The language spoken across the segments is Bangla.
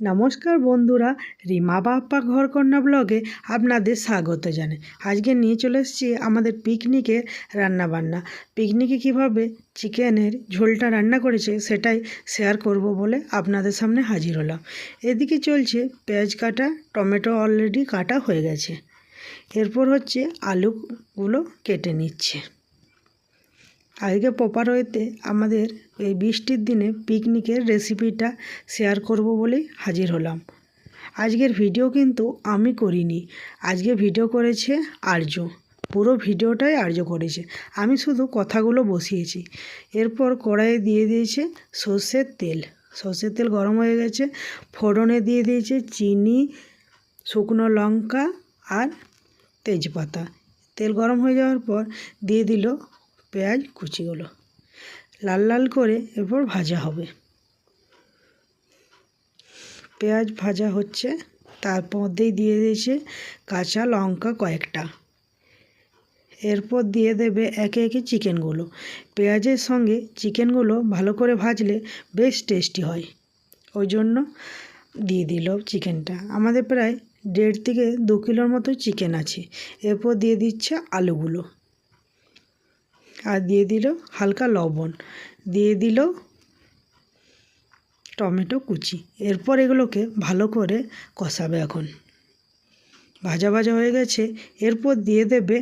নমস্কার বন্ধুরা, রিমা বাপ্পা ঘরকন্যা ব্লগে আপনাদের স্বাগত জানে আজকে নিয়ে চলে এসেছি আমাদের পিকনিকের রান্নাবান্না। পিকনিকে কীভাবে চিকেনের ঝোলটা রান্না করেছে সেটাই শেয়ার করব বলে আপনাদের সামনে হাজির হলাম। এদিকে চলছে পেঁয়াজ কাটা, টমেটো অলরেডি কাটা হয়ে গেছে। এরপর হচ্ছে আলুগুলো কেটে নিচ্ছে। আজকে প্রপার ওয়েতে আমাদের এই বৃষ্টির দিনে পিকনিকের রেসিপিটা শেয়ার করব বলেই হাজির হলাম। আজকের ভিডিও কিন্তু আমি করিনি। আজকে ভিডিও করেছে আর্য। পুরো ভিডিওটাই আর্য করেছে। আমি শুধু কথাগুলো বসিয়েছি। এরপর কড়াইয়ে দিয়ে দিয়েছে সর্ষের তেল। সর্ষের তেল গরম হয়ে গেছে। ফোড়নে দিয়ে দিয়েছে চিনি, শুকনো লঙ্কা আর তেজপাতা। তেল গরম হয়ে যাওয়ার পর দিয়ে দিল পেঁয়াজ, কুচিগুলো। লাল লাল করে এরপর ভাজা হবে। পেঁয়াজ ভাজা হচ্ছে, তার মধ্যেই দিয়ে দিয়েছে কাঁচা লঙ্কা কয়েকটা। এরপর দিয়ে দেবে একে একে চিকেনগুলো। পেঁয়াজের সঙ্গে চিকেনগুলো ভালো করে ভাজলে বেশ টেস্টি হয়। ওই জন্য দিয়ে দিল চিকেনটা। আমাদের প্রায় দেড় থেকে দু কিলোর মতো চিকেন আছে। এরপর দিয়ে দিচ্ছে আলুগুলো। আর দিয়ে দিল হালকা লবণ, দিয়ে দিল টমেটো কুচি। এরপর এগুলোকে ভালো করে কষাবে এখন। ভাজা ভাজা হয়ে গেছে। এরপর দিয়ে দেবে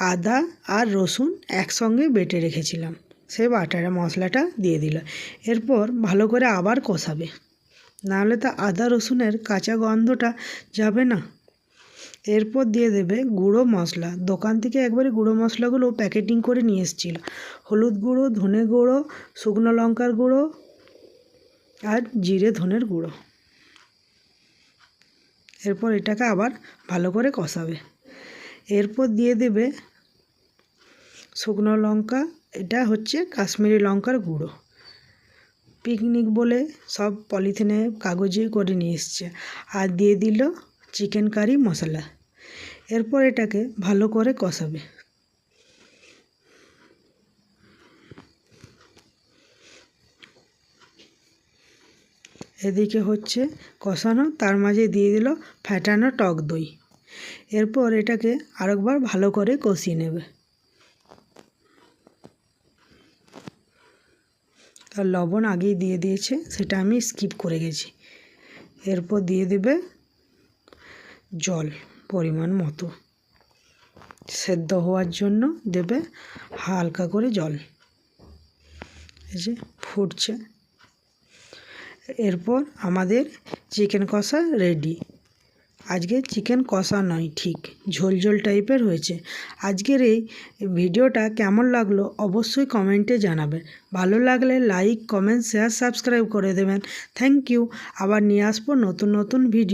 আদা আর রসুন একসঙ্গে বেটে রেখেছিলাম। সেই বাটার মশলাটা দিয়ে দিল। এরপর ভালো করে আবার কষাবে। নাহলে তো আদা রসুনের কাঁচা গন্ধটা যাবে না। এরপর দিয়ে দেবে গুঁড়ো মশলা। দোকান থেকে একবারে গুঁড়ো মশলাগুলো প্যাকেটিং করে নিয়ে এসেছিল। হলুদ গুঁড়ো, ধনে গুঁড়ো, শুকনো লঙ্কার গুঁড়ো আর জিরে, ধনের গুঁড়ো। এরপর এটাকে আবার ভালো করে কষাবে। এরপর দিয়ে দেবে শুকনো লঙ্কা, এটা হচ্ছে কাশ্মীরি লঙ্কার গুঁড়ো। পিকনিক বলে সব পলিথিনে কাগজে করে নিয়ে এসছে। আর দিয়ে দিল চিকেন কারি মশলা। এরপর এটাকে ভালো করে কষাবে। এদিকে হচ্ছে কষানো, তার মাঝে দিয়ে দিল ফ্যাটানো টক দই। এরপর এটাকে আরেকবার ভালো করে কষিয়ে নেবে। আর লবণ আগেই দিয়ে দিয়েছে, সেটা আমি স্কিপ করে গেছি। এরপর দিয়ে দেবে জল পরিমাণ মতো। সেদ্ধ হওয়ার জন্য দেবে হালকা করে জল। এই যে ফুটছে। এরপর আমাদের চিকেন কষা রেডি আজকে চিকেন কষা নয়, ঠিক। ঝোল ঝোল টাইপের হয়েছে। আজকের এই ভিডিওটা কেমন লাগল অবশ্যই কমেন্টে জানাবেন। ভালো লাগলে লাইক কমেন্ট শেয়ার সাবস্ক্রাইব করে দেবেন। থ্যাংক ইউ আবার নিয়ে আসব নতুন নতুন ভিডিও